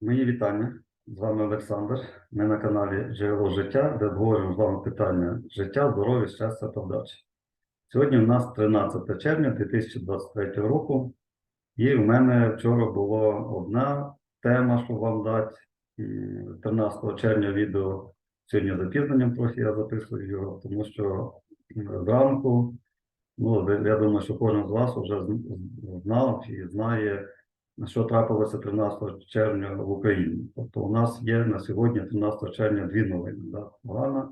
Мої вітання. З вами Олександр. Ми на каналі Джерело життя, де обговорюємо з вами питання життя, здоров'я, щастя та вдачі. Сьогодні у нас 13 червня 2023 року, і в мене вчора була одна тема, що вам дати. 13 червня відео сьогодні запізненням трохи я записую його, тому що зранку, ну, я думаю, що кожен з вас вже знав і знає що трапилося 13 червня в Україні. Тобто у нас є на сьогодні 13 червня дві новини. Да? Погана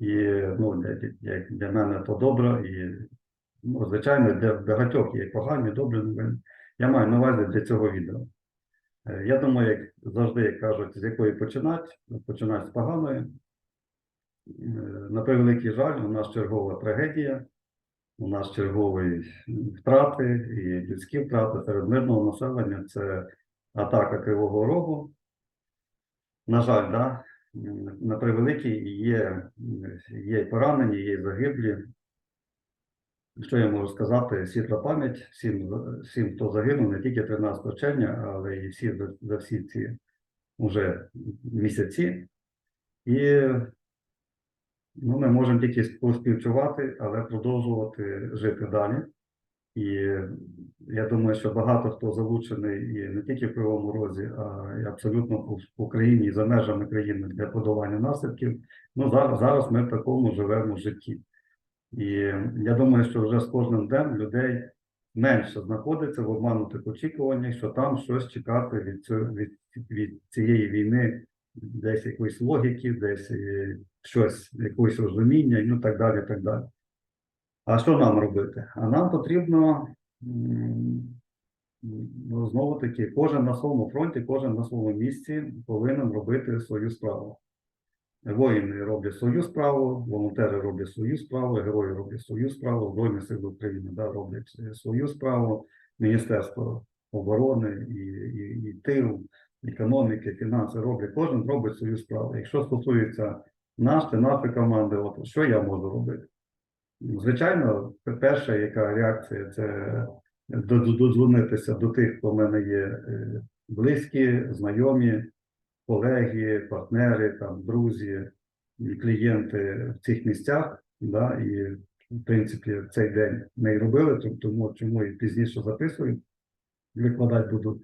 і ну, для, для, для мене то добре, і ну, звичайно, для багатьох є погані, добрі новини. Я маю на увазі для цього відео. Е, Я думаю, як завжди як кажуть, з якої починати, починати з поганої. Е, На превеликий жаль, у нас чергова трагедія, у нас чергові втрати і людські втрати серед мирного населення це атака Кривого Рогу. На жаль, да, на превеликий є, є поранені, є загиблі. Що я можу сказати? Світла пам'ять всім, всім, хто загинув не тільки 13 червня, але і всі за, всі ці вже місяці. І Ну, ми можемо тільки поспівчувати, але продовжувати жити далі. І я думаю, що багато хто залучений і не тільки в Кривому Розі, а й абсолютно по, по країні і за межами країни для подолання наслідків. Ну, зараз, зараз ми в такому живемо житті. І я думаю, що вже з кожним днем людей менше знаходиться в обманутих очікуваннях, що там щось чекати від, цього, від, від цієї війни, десь якоїсь логіки, десь е, щось, якогось розуміння, ну так далі, так далі. А що нам робити? А нам потрібно ну, знову таки, кожен на своєму фронті, кожен на своєму місці повинен робити свою справу. Воїни роблять свою справу, волонтери роблять свою справу, герої роблять свою справу, Збройні Сили України да, роблять е, свою справу, Міністерство оборони і, і, і тил, економіки, фінанси роблять, кожен робить свою справу. Якщо стосується нас, це нашої команди, от що я можу робити? Звичайно, перша яка реакція це до- до- додзвонитися до тих, хто в мене є е, близькі, знайомі, колеги, партнери, там, друзі клієнти в цих місцях. Да, і, в принципі, цей день ми і робили, тому- чому і пізніше записую. Викладати буду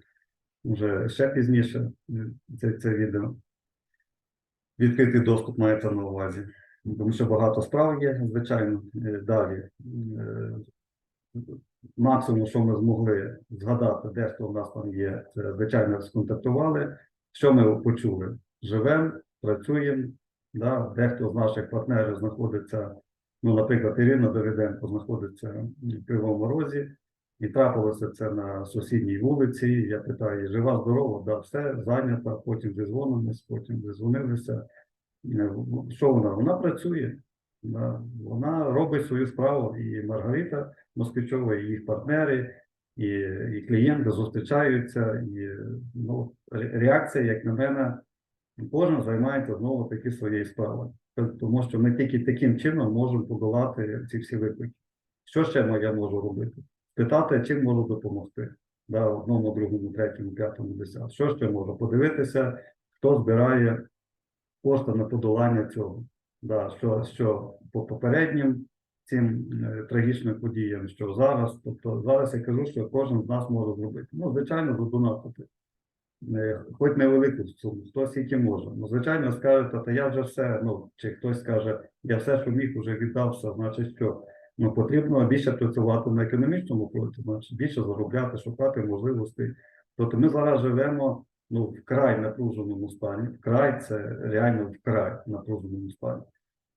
вже ще пізніше е, це, це відео. Відкритий доступ мається на увазі. Тому що багато справ є, звичайно, Е, далі. е, Максимум, що ми змогли згадати, де що в нас там є, це звичайно сконтактували. Що ми почули? Живемо, працюємо. Да? Дехто з наших партнерів знаходиться, ну, наприклад, Ірина Давиденко знаходиться в Кривому Розі, і трапилося це на сусідній вулиці. Я питаю, жива, здорова, да, все зайнята, потім зізвонимось, потім зізвонилися. Е, Що вона? Вона працює, да, вона робить свою справу, і Маргарита Москвичова, і їх партнери, і, і клієнти зустрічаються, і ну, реакція, як на мене, кожен займається знову таки своєю справою. Тому що ми тільки таким чином можемо подолати ці всі виклики. Що ще я можу робити? Питати, чим можу допомогти. Да, одному, другому, третьому, п'ятому, десятому. Що ще можу? Подивитися, хто збирає кошти на подолання цього. Да, що, що по попереднім цим е, трагічним подіям, що зараз. Тобто зараз я кажу, що кожен з нас може зробити. Ну, звичайно, задонатити. Е, Хоч невелику суму, хто скільки може. Ну, звичайно, скажете, та я вже все, ну, чи хтось скаже, я все, що міг, вже віддався, значить що? Ну, потрібно більше працювати на економічному фронті, більше заробляти, шукати можливостей. Тобто ми зараз живемо ну, вкрай напруженому стані, вкрай це реально вкрай напруженому стані.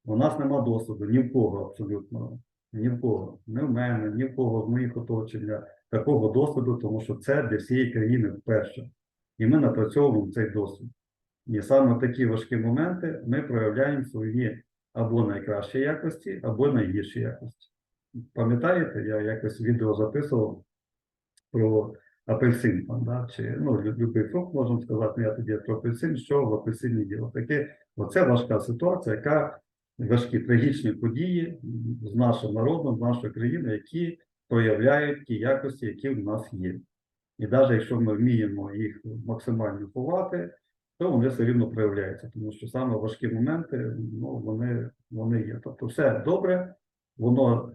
У нас нема досвіду ні в кого абсолютно, ні в кого, ні в мене, ні в кого з моїх оточення такого досвіду, тому що це для всієї країни вперше. І ми напрацьовуємо цей досвід. І саме в такі важкі моменти ми проявляємо свої або найкращі якості, або найгірші якості. Пам'ятаєте, я якось відео записував про апельсин, да? чи ну, лю- любий фрукт, можна сказати, ну, я тоді про апельсин, що в апельсині діло. Таке, оце важка ситуація, яка важкі трагічні події з нашим народом, з нашою країною, які проявляють ті якості, які в нас є. І навіть якщо ми вміємо їх максимально ховати, то вони все рівно проявляються, тому що саме важкі моменти ну, вони, вони є. Тобто все добре, воно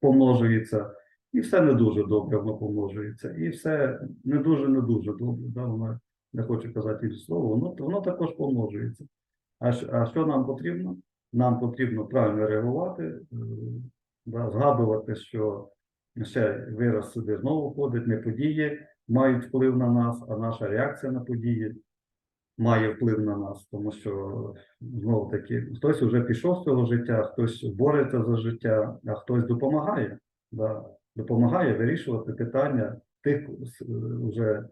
помножується, і все не дуже добре, воно помножується, і все не дуже не дуже добре. Да? Воно, не хочу казати інше слово, воно, воно також помножується. А, а що нам потрібно? Нам потрібно правильно реагувати, е, да, згадувати, що ще вираз сюди знову входить, не події мають вплив на нас, а наша реакція на події має вплив на нас, тому що знову таки хтось вже пішов з цього життя, хтось бореться за життя, а хтось допомагає, да, допомагає вирішувати питання тих вже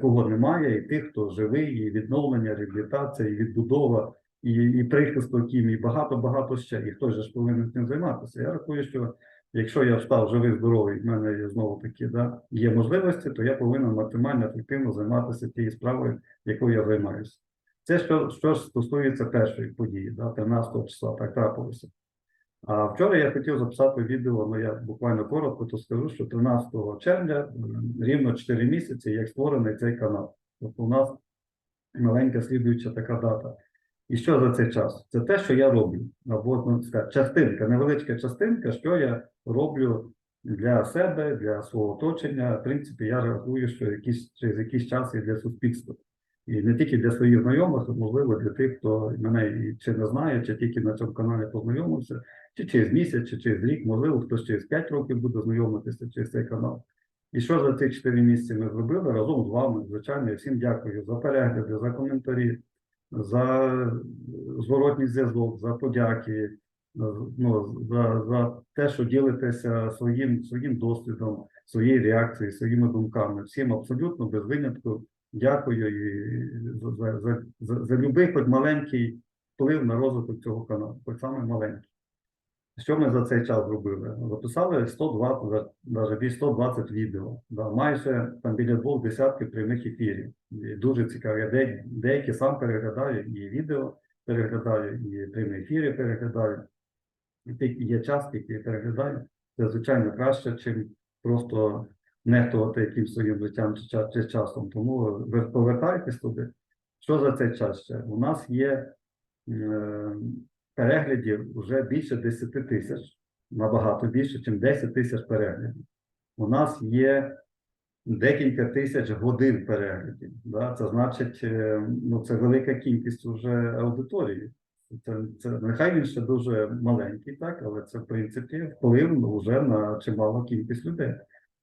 кого немає, і тих, хто живий, і відновлення, реабілітація, і відбудова, і, і прихисток їм, і багато багато ще. І хтось же ж повинен цим займатися. Я рахую, що якщо я встав живий, здоровий, в мене є знову таки да, є можливості, то я повинен максимально ефективно займатися тією справою, якою я займаюся. Це що, що стосується першої події, да, 13 числа, так трапилося. А вчора я хотів записати відео, ну я буквально коротко то скажу, що 13 червня рівно 4 місяці, як створений цей канал. Тобто у нас маленька слідуюча така дата. І що за цей час? Це те, що я роблю. Або ну, частинка, невеличка частинка, що я роблю для себе, для свого оточення. В принципі, я рахую, що якийсь, через якийсь час і для суспільства. І не тільки для своїх знайомих, а можливо для тих, хто мене чи не знає, чи тільки на цьому каналі познайомився, чи через місяць, чи через рік, можливо, хтось через 5 років буде знайомитися через цей канал. І що за ці 4 місяці ми зробили разом з вами? Звичайно, всім дякую за перегляди, за коментарі, за зворотній зв'язок, за подяки, ну, за, за те, що ділитеся своїм, своїм досвідом, своєю реакцією, своїми думками. Всім абсолютно без винятку дякую і за, за, за, за, будь-який хоч маленький вплив на розвиток цього каналу, хоч саме маленький. Що ми за цей час зробили? Записали 120, навіть більше 120 відео. Да, майже там біля двох десятків прямих ефірів. І дуже цікаві. Де- деякі сам переглядаю, і відео переглядаю, і прямі ефіри переглядаю. І є час, який переглядаю. Це звичайно краще, чим просто нехтувати якимсь своїм життям чи, чи часом. Тому повертайтесь туди. Що за цей час ще? У нас є е, переглядів вже більше 10 тисяч, набагато більше, ніж 10 тисяч переглядів. У нас є декілька тисяч годин переглядів. Да? Це значить, е, ну це велика кількість вже аудиторії. Це, це нехай він ще дуже маленький, так, але це в принципі вплив вже на чималу кількість людей.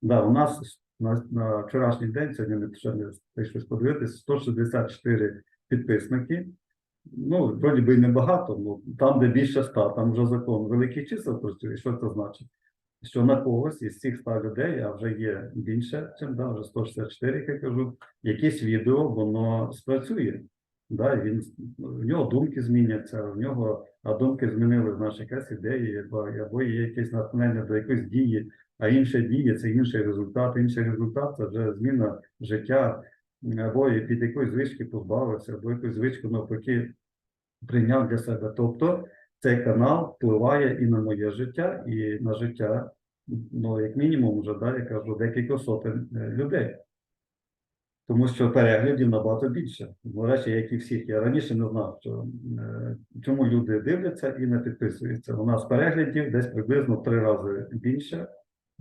Да, у нас на, на вчорашній день, сьогодні ми ще не прийшли подивитися, 164 підписники. Ну, вроді би і небагато, ну там, де більше 100, там вже закон великих чисел працює. Що це значить? Що на когось із цих 100 людей, а вже є більше, чим да, вже 164, як я кажу, якесь відео воно спрацює. Да, він, в нього думки зміняться, в нього, а думки змінили, знаєш, якась ідея, або, або є якесь натхнення до якоїсь дії, а інша дія це інший результат. Інший результат це вже зміна життя, або під якоїсь звички позбавився, або якусь звичку навпаки прийняв для себе. Тобто цей канал впливає і на моє життя, і на життя, ну, як мінімум, вже да, я кажу, декілька сотень е, людей. Тому що переглядів набагато більше. До речі, як і всіх. Я раніше не знав, що, е, чому люди дивляться і не підписуються. У нас переглядів десь приблизно три рази більше,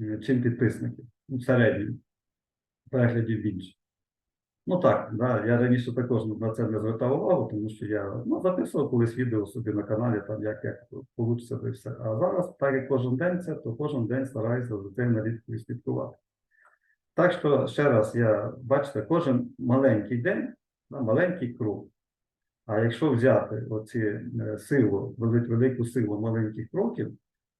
е, чим підписників. Ну, В середньому переглядів більше. Ну так, да, я раніше також на це не звертав увагу, тому що я ну, записував колись відео собі на каналі, там як, як вийде і все. А зараз, так як кожен день це, то кожен день стараюся за цим аналітикою слідкувати. Так що ще раз я бачите, кожен маленький день, да, маленький крок. А якщо взяти оці е, силу, велику силу маленьких кроків,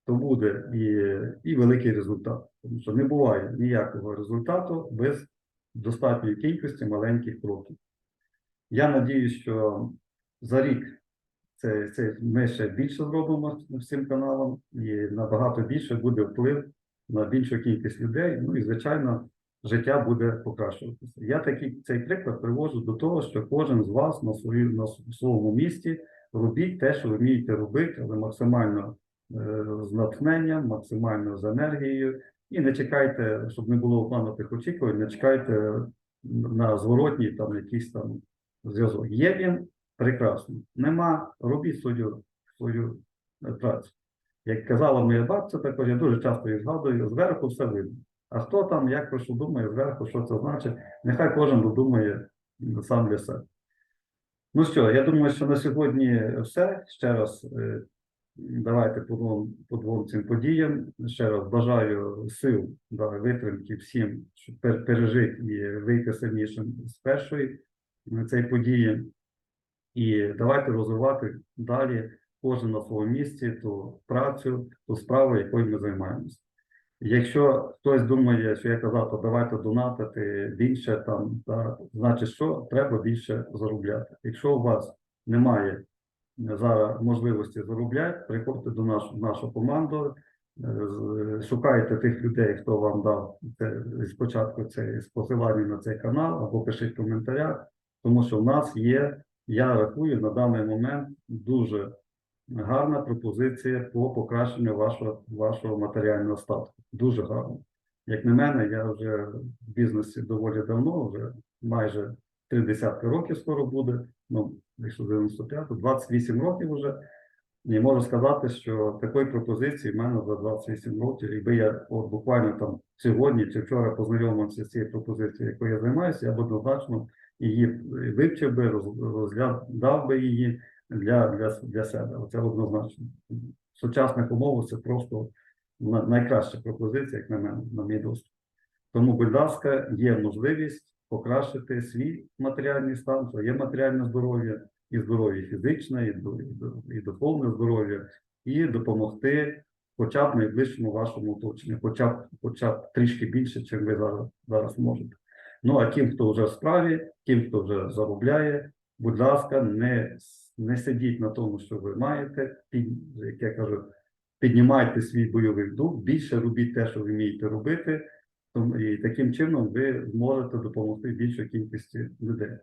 то буде і, і великий результат. Тому що не буває ніякого результату без достатньої кількості маленьких кроків. Я надію, що за рік це, це ми ще більше зробимо всім каналам, і набагато більше буде вплив на більшу кількість людей. Ну і звичайно, життя буде покращуватися. Я такий цей приклад привожу до того, що кожен з вас на свою на своєму місці робіть те, що ви вмієте робити, але максимально е, з натхненням, максимально з енергією, І не чекайте, щоб не було обманутих очікувань, не чекайте на зворотній там якийсь там зв'язок. Є він прекрасно. Нема, робіть свою, свою е, працю. Як казала моя бабця, також я дуже часто її згадую, зверху все видно. А хто там, як про що думає, зверху, що це значить, нехай кожен додумає сам для себе. Ну що, я думаю, що на сьогодні все. Ще раз е, давайте по двом, по двом цим подіям. Ще раз бажаю сил да, витримки всім, щоб пережити і вийти сильнішим з першої е, цієї події. І давайте розвивати далі кожен на своєму місці ту працю, ту справу, якою ми займаємося. Якщо хтось думає, що я казав, то давайте донатити більше там, та, значить, що треба більше заробляти. Якщо у вас немає зараз можливості заробляти, приходьте до нашу, нашу команду, е, шукайте тих людей, хто вам дав це, спочатку це посилання на цей канал, або пишіть в коментарях, тому що в нас є, я рахую на даний момент дуже гарна пропозиція по покращенню вашого, вашого матеріального статку. Дуже гарно. Як на мене, я вже в бізнесі доволі давно, вже майже три десятки років скоро буде. Ну, якщо 95, 28 років вже. І можу сказати, що такої пропозиції в мене за 28 років, якби я от буквально там сьогодні чи вчора познайомився з цією пропозицією, якою я займаюся, я б однозначно її вивчив би, розглядав би її для, для, для себе. Це однозначно. В сучасних умовах це просто на- найкраща пропозиція, як на мене, на мій досвід. Тому, будь ласка, є можливість покращити свій матеріальний стан, своє матеріальне здоров'я, і здоров'я фізичне, і, і, духовне здоров'я, і допомогти хоча б найближчому вашому оточенню, хоча б, хоча б трішки більше, чим ви зараз, зараз можете. Ну а тим, хто вже в справі, тим, хто вже заробляє, будь ласка, не, не сидіть на тому, що ви маєте, під, як я кажу, піднімайте свій бойовий дух, більше робіть те, що ви вмієте робити, і таким чином ви зможете допомогти більшій кількості людей.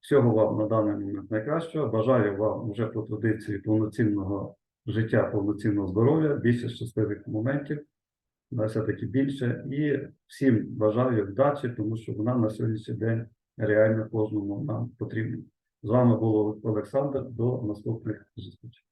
Всього вам на даний момент найкращого. Бажаю вам вже по традиції повноцінного життя, повноцінного здоров'я, більше щасливих моментів, на все-таки більше. І всім бажаю вдачі, тому що вона на сьогоднішній день реально кожному нам потрібна. З вами був Олександр. До наступних зустрічей.